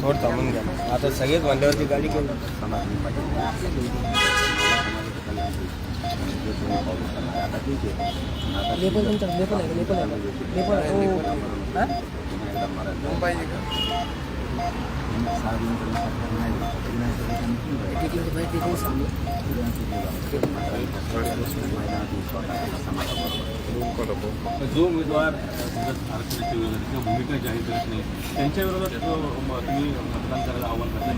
थोडं थांबून घ्या आता सगळेच म्हणल्यावरती गाडी केली लेबल तुमच्या आहे आहे आहे हा? पाहिजे का टिकिंग पाहिजे टिकिंग सांगू जो उमेदवार त्याच्यात आरक्षणाच्या विरोधात किंवा भूमिका जाहीर करत नाही त्यांच्या विरोधात अ, म- तुम्ही मतदान करायला आव्हान करताय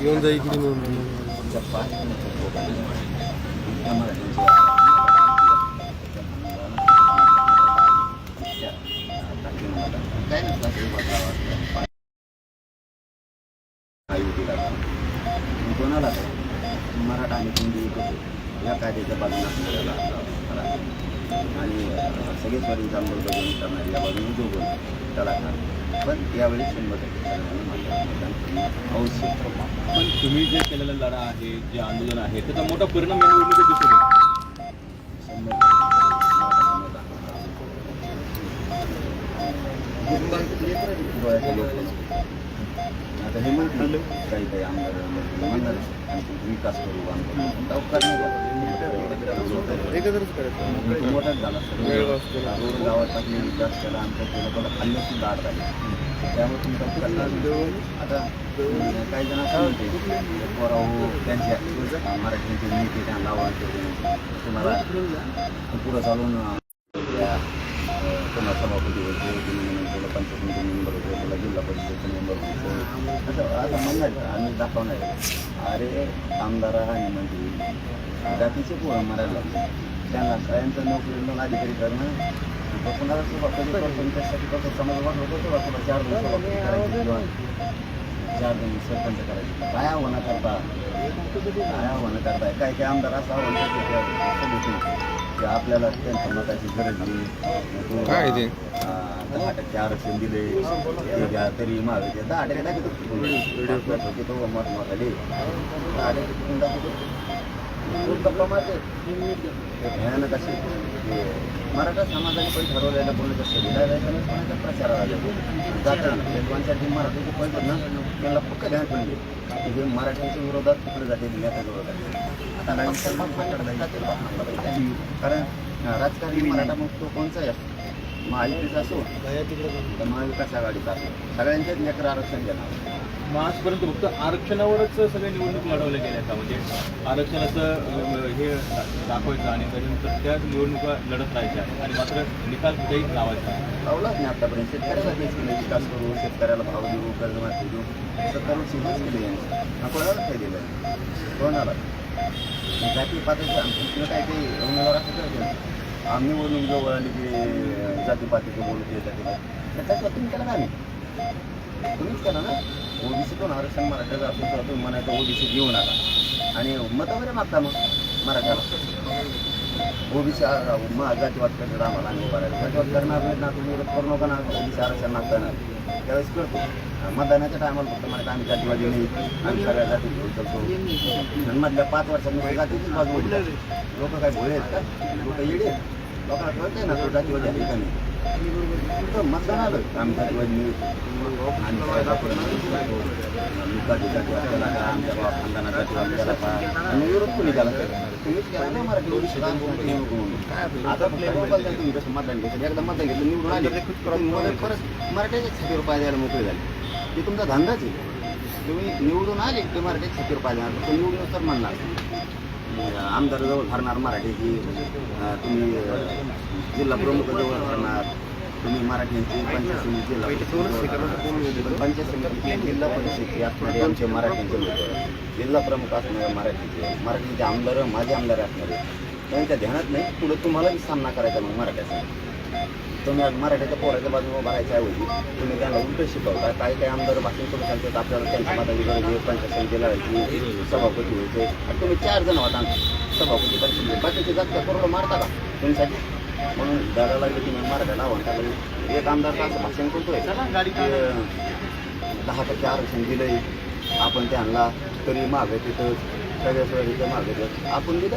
येऊन जा इकडे मग. कोणाला मराठा आणि हिंदी या कायद्याच्या बाजूने आपल्याला आणि सगळेच वारी आंदोलन घेऊन या बाजूने दोघं कलाकार पण यावेळी शंभर टक्के आवश्यक पण तुम्ही जे केलेला लढा आहे जे आंदोलन आहे त्याचा मोठा परिणाम या निवडणुकीत दिसून आता हे म्हणतील काही काही आमदार विकास करू आमदार. एकत्रच करायचं. मोठाच झाला वेळ वाचतो. रोड गावात टाकले विकास केला आमच्या केलं पण खाल्लं सुद्धा आड झाले. त्यामुळे तुमचा आता काही जण काय म्हणते पोराहो त्यांच्या मराठीचे नेते त्यांना लावा तुम्हाला पुढं चालून पुन्हा सभापती होते तुम्ही म्हणून पंचायत मेंबर होते त्याला जिल्हा परिषदेचे मेंबर होते असं आता म्हणणार आम्ही दाखवणार अरे आमदार आणि म्हणजे जातीचे पोरं मारायला लागले त्यांना सगळ्यांचं नोकरी लोन अधिकारी करणं तो त्यासाठी कसं समाज वाटलं होतं तुला चार दिवस सभापती करायची किंवा चार दिवस सरपंच करायचे काय आव्हानं करता काय आव्हानं करताय काय काय आमदार असं आव्हान करते आपल्याला त्यांच्या मताची गरज नाही काय ते? दहा टक्के आरक्षण दिले ते घ्या तरी ते दहा टक्के दाखवतो तो मत मागाले दहा टक्के खूप गप्पा मारते ते भयानक असे मराठा समाजाने पण ठरवलेलं बोललं सगळ्या वेळेला कोणाच्या प्रचाराला जातो जाताना ते मराठीचे पण ना त्यांना फक्त ध्यान पण घे की मराठ्यांच्या विरोधात तिकडे जाते नेत्याच्या विरोधात आता राजकारण मात्र जातील बातम्या कारण राजकारणी मराठा मग तो कोणचाही असतो महायुतीचा असो तर महाविकास आघाडीचा असो. सगळ्यांच्याच लेकर आरक्षण देणार. मग आजपर्यंत फक्त आरक्षणावरच सगळ्या निवडणूक लढवल्या गेल्या का? म्हणजे आरक्षणाचं हे दाखवायचं आणि त्याच्यानंतर त्याच निवडणुका लढत राहायच्या आणि मात्र निकाल कुठेही लावायचा लावलाच नाही आतापर्यंत. शेतकऱ्याला तेच केलं विकास करू शेतकऱ्याला भाव देऊ कर्जमाफी देऊ. सरकारवर वर्ष हेच केलं यांनी कोणाला काय दिलं कोणाला जाती पातळीचं आमच्या काय काही उमेदवार असं आम्ही बोलून जवळ आली की जाती बोलू बोलत येतात त्याच्यात तुम्ही केलं नाही तुम्हीच करा ना. ओबीसीतून आरक्षण मराठ्याचं असून सुद्धा तुम्ही म्हणायचं ओबीसी घेऊ नका. आणि मतं वगैरे मागता मग मराठ्याला. ओबीसी मग जातीवाद करतात आम्हाला आणि उभा जातीवाद करणार नाहीत ना तुम्ही विरोध करू नका ना. ओबीसी आरक्षण मागता ना. त्यावेळेस करतो. मतदानाच्या टायमाला फक्त म्हणायचं आम्ही जातीवादी नाही. आम्ही सगळ्या जाती घेऊन चालतो आणि मधल्या पाच वर्षांमध्ये जातीचीच बाजू लोक काय भोळे आहेत का? लोक येडे आहेत? लोकांना कळतंय ना तो जातीवादी आहे का नाही. तर मतदान आलं आम्ही जातीवादी नाही आणि सगळ्या जातीवादी करतो. निकाली जातीवाद केला का आमच्या बाबा खानदाना जातीवाद केला का आणि विरोध कोणी केला? तुम्हीच केला ना मराठी म्हणून आता तुम्ही कसं मतदान घेतलं. एकदा मतदान घेतलं निवडून आले. मदत परत मराठ्याच्या छातीवर रुपये द्यायला मोकळे झाले. ते तुमचा धंदाच आहे. तुम्ही निवडून आले ते मराठ्याच्या छातीवर रुपये देणार. तो निवडून तर म्हणणार. आमदार जवळ धरणार मराठीची. तुम्ही जिल्हा प्रमुख जवळ करणार तुम्ही मराठ्यांची पंचायत समिती जिल्हा परिषद पंचायत जिल्हा परिषदची असणारे आमचे मराठ्यांचे लोक जिल्हा प्रमुख असणारे मराठीचे मराठीचे आमदार माझे आमदार असणारे त्यांच्या ध्यानात नाही पुढे तुम्हालाही सामना करायचा मग मराठ्याचा तुम्ही आज मराठीच्या पोराच्या बाजूला भरायच्या ऐवजी तुम्ही त्यांना उलट शिकवता. काही काही आमदार भाषण करून सांगतात आपल्याला त्यांच्या मताची गरज आहे पंचायत समिती लढायची सभापती व्हायचे. आणि तुम्ही चार जण होता सभापती पंचायत बाकीचे जास्त करोड मारता का? तुमच्यासाठी? म्हणून दादा लागले की मी मराठा लावून टाकलं एक आमदार असं भाषण करतोय. की, अं, दहा टक्के आरक्षण दिलंय. आपण त्यांना तरी मागे तिथं सगळ्या सोयीचं मागे देत आपण दिलं.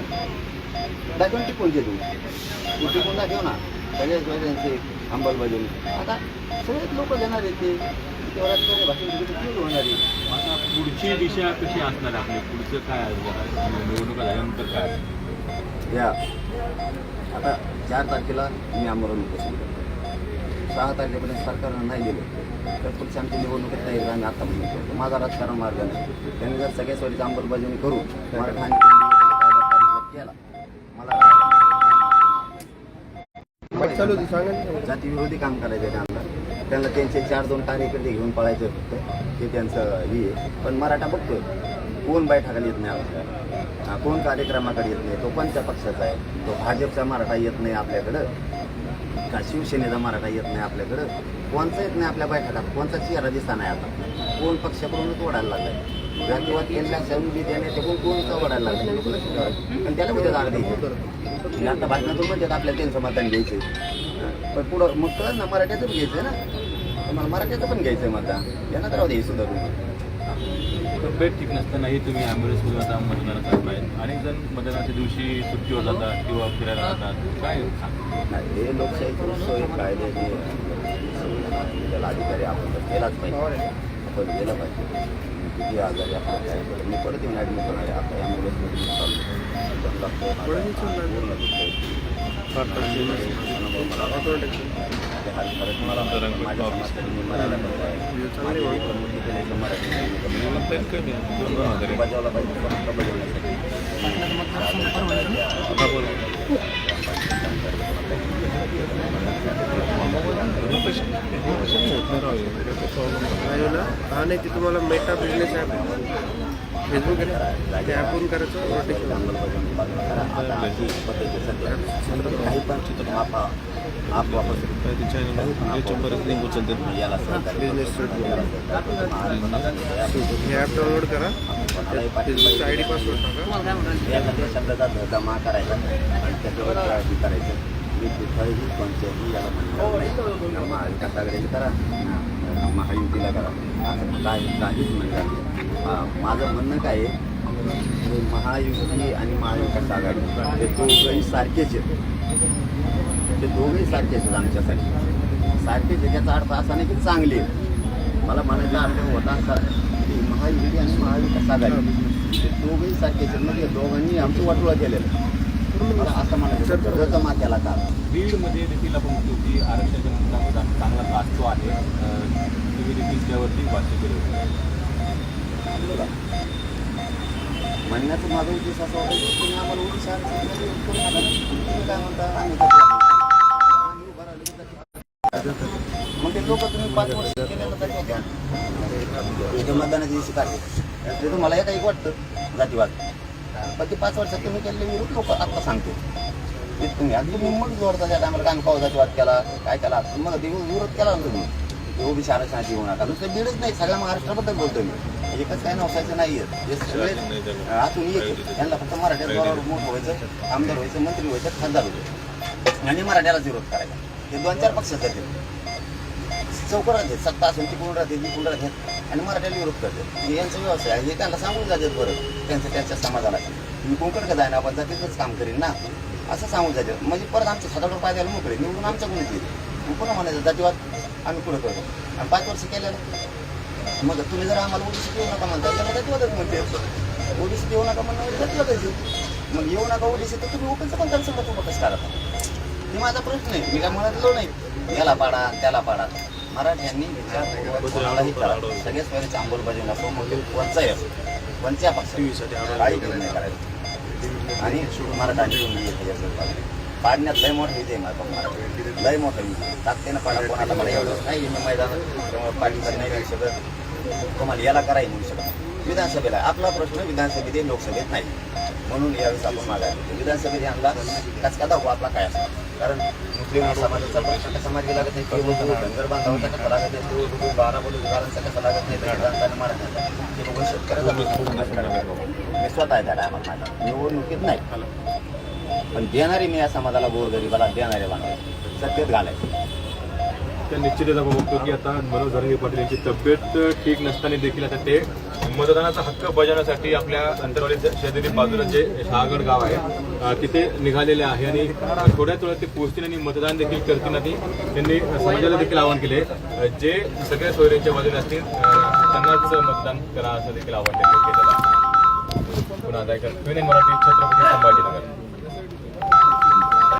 दाखवून टिकून देतो तू. टिकून दाखव ना. सगळ्या सोयीचे अंमलबजावणी. आता सगळेच लोक देणार आहेत ते. पुढची दिशा कशी असणार आपली? पुढचं काय निवडणुका झाल्यानंतर काय? या. आता चार तारखेला मी आमरण उपोषण करतो. सहा तारखेपर्यंत सरकारनं नाही दिलं तर पुढची आमची निवडणुकीत नाही आम्ही आता म्हणून करतो. माझा राजकारण मार्ग नाही. त्यांनी जर सगळ्या सोयीची अंमलबजावणी करू मराठा केला मला. जातीविरोधी काम करायचं त्यांना. त्यांना त्यांचे चार दोन कार्यकर्ते घेऊन पळायचं फक्त. ते त्यांचं हे आहे. पण मराठा बघतोय. कोण बैठकाला येत नाही आपल्याला कोण कार्यक्रमाकडे येत नाही? तो कोणत्या पक्षाचा आहे? तो भाजपचा मराठा येत नाही आपल्याकडं? का शिवसेनेचा मराठा येत नाही आपल्याकडं? कोणचा येत नाही आपल्या बैठकात कोणचा चेहरा दिसता नाही आता? कोण पक्षाकडूनच ओढायला लागलाय? जातीवाद केलेला संधी देणे ते कोण कोणचा ओढायला लागलाय पण त्याला कुठे जागा द्यायची? आता भाषणातून म्हणतात आपल्याला त्यांचं मतदान घ्यायचे पण पुढं मग कळ ना मराठ्याचं घ्यायचं ना? तुम्हाला मराठ्याचं पण घ्यायचं मतदान. यांना तर द्यायचं दे हे सुधारून तब्येत ठीक नसतानाही तुम्ही ॲम्ब्युलन्समधून आता मतदान करताय अनेक जण मतदानाच्या दिवशी सुट्टीवर जातात किंवा फिरायला जातात. काय हे लोकशाहीची सोय कायद्याची त्याला अधिकारी आपण तर केलाच पाहिजे. आपण गेलं पाहिजे. किती आजारी आपण काय मी परत येऊन ॲडमिट होणार आहे. आता ॲम्ब्युलन्समध्ये पूर्ण मला माझ्या मराठी बजावला पाहिजे बजावण्यासाठी हा नाही ते तुम्हाला मेटा बिझनेस ॲप फेसबुक ते ॲपवरून करायचं. महाराष्ट्रात हे ॲप डाउनलोड करा फेसबुकचा आय डी पासवर्ड टाका जमा करायचा आणि त्याच्यावर करायचं मी कोणत्याही याला करा महायुतीला करा असं काही काहीच म्हणलं माझं म्हणणं काय आहे महायुती आणि महाविकास आघाडी हे दोघंही सारखेच आहेत. ते दोघंही सारखेच आहेत आमच्यासाठी. सारखेच आहे त्याचा अर्थ असा नाही की चांगले आहेत. मला म्हणायचा अर्थ होता असा की महायुती आणि महाविकास आघाडी ते दोघंही सारखेच आहेत. म्हणजे दोघांनी आमचं वाटोळा केलेलं मला असं म्हणायचं जर मात्याला का? बीडमध्ये देखील आपण बघतो की आरक्षणाच्या मुद्द्यामध्ये चांगला गाजतो आहे. तुम्ही देखील त्यावरती भाष्य केलं होतं. म्हणण्याचं माझा उद्देश असा होता की तुम्ही आम्हाला ओडिशा. तुम्ही काय म्हणता आम्ही उभं राहिलो. मग ते लोक तुम्ही पाच वर्ष केलेलं जाती होत्या मतदानाच्या दिवशी काढले ते तुम्हाला एक एक वाटतं. जातीवाद. पण ते पाच वर्षात तुम्ही केलेले विरोध लोक आत्ता सांगतो. ते तुम्ही तुम्ही मग जोरता त्या टायमाला काय पाव जातीवाद केला काय केला? मग विरोध केला ना तुम्ही? ते ओबीसी आरक्षणाची येऊ नका नुसतं बीडच नाही सगळ्या महाराष्ट्राबद्दल बोलतो मी. एकच काय नवसायचं नाही आहे हे सगळे आतून येते त्यांना फक्त मराठ्यात बरोबर मोठं व्हायचं आमदार व्हायचं मंत्री व्हायचं खासदार व्हायचं आणि मराठ्यालाच विरोध करायचा. हे दोन चार पक्ष आहेत चौकड राहते सत्ता असून टिकून राहते टिकून राहते आणि मराठ्याला विरोध करते. हे यांचा व्यवसाय आहे. हे त्यांना सांगून जातात बरं. त्यांचं त्यांच्या समाजाला. मी कोकण का जाईना आपण जातीतच काम करीन ना. असं सांगून जातात. म्हणजे परत आमचे सात रुपये द्यायला मोकळे. निवडून आमच्याकडून येईल मग पुन्हा म्हणायचं जातीवाद आम्ही पुढे करतो आणि पाच वर्ष केल्या मग तुम्ही जर आम्हाला ओबीसी देऊ नका म्हणता त्याला जातीवादच म्हणते. ओबीसी देऊ नका म्हणणं जातीवादच येऊ मग येऊ नका ओबीसी तर तुम्ही ओपनचं पण त्यांचं मत कसं करता? हे माझा प्रश्न आहे. मी काय म्हणतलो नाही. याला पाडा त्याला पाडा. मराठ्यांनी विचारपूर्वक कोणालाही करा. सगळ्याच वेळेच्या अंमलबजावणी असो मग ते कोणचाही असो. कोणत्या पक्षासाठी काही निर्णय करायचा. आणि मराठा पाडण्यात लय मोठं विजय माझा मराठा लय मोठा विजय ताकदीनं पाडा कोणाला मला एवढं. नाही मी मैदानात पाठीवर नाही राहू शकत तुम्हाला याला करायला म्हणू शकत. विधानसभेला आपला प्रश्न विधानसभेत लोकसभेत नाही. म्हणून यावेळेस आपण मागायला विधानसभेत आणला कचका दाखवू हो आपला काय असतो? कारण मुस्लिम समाजाचा प्रश्न कसा मार्गी लागत नाही. किंवा तो डंगर बांधावाचा कसा लागत नाही? तो बारा बोलूगारांचा कसा लागत नाही? धनगरांचा मारत नाही. ते बघून शेतकऱ्याचा प्रश्न मी स्वतः आहे त्या टायमाला निवडणुकीत नाही. पण देणारे मी या समाजाला गोरगरीबाला देणारे बनवायचे सत्तेत घालायचं. तर निश्चितच आपण बघतो की आता मनोज धरंगे पाटील यांची तब्येत ठीक नसताना देखील आता ते मतदानाचा हक्क बजावण्यासाठी आपल्या अंतरवाडी शेजारी बाजूला जे शहागड गाव आहे तिथे निघालेले आहे आणि थोड्याच वेळात ते पोहोचतील आणि मतदान देखील करतील आणि त्यांनी समाजाला देखील आवाहन केले. जे सगळ्या सोयऱ्यांच्या बाजूने असतील त्यांनाच मतदान करा असं देखील आवाहन त्यांनी केलेलं पुन्हा मराठी छत्रपती संभाजीनगर.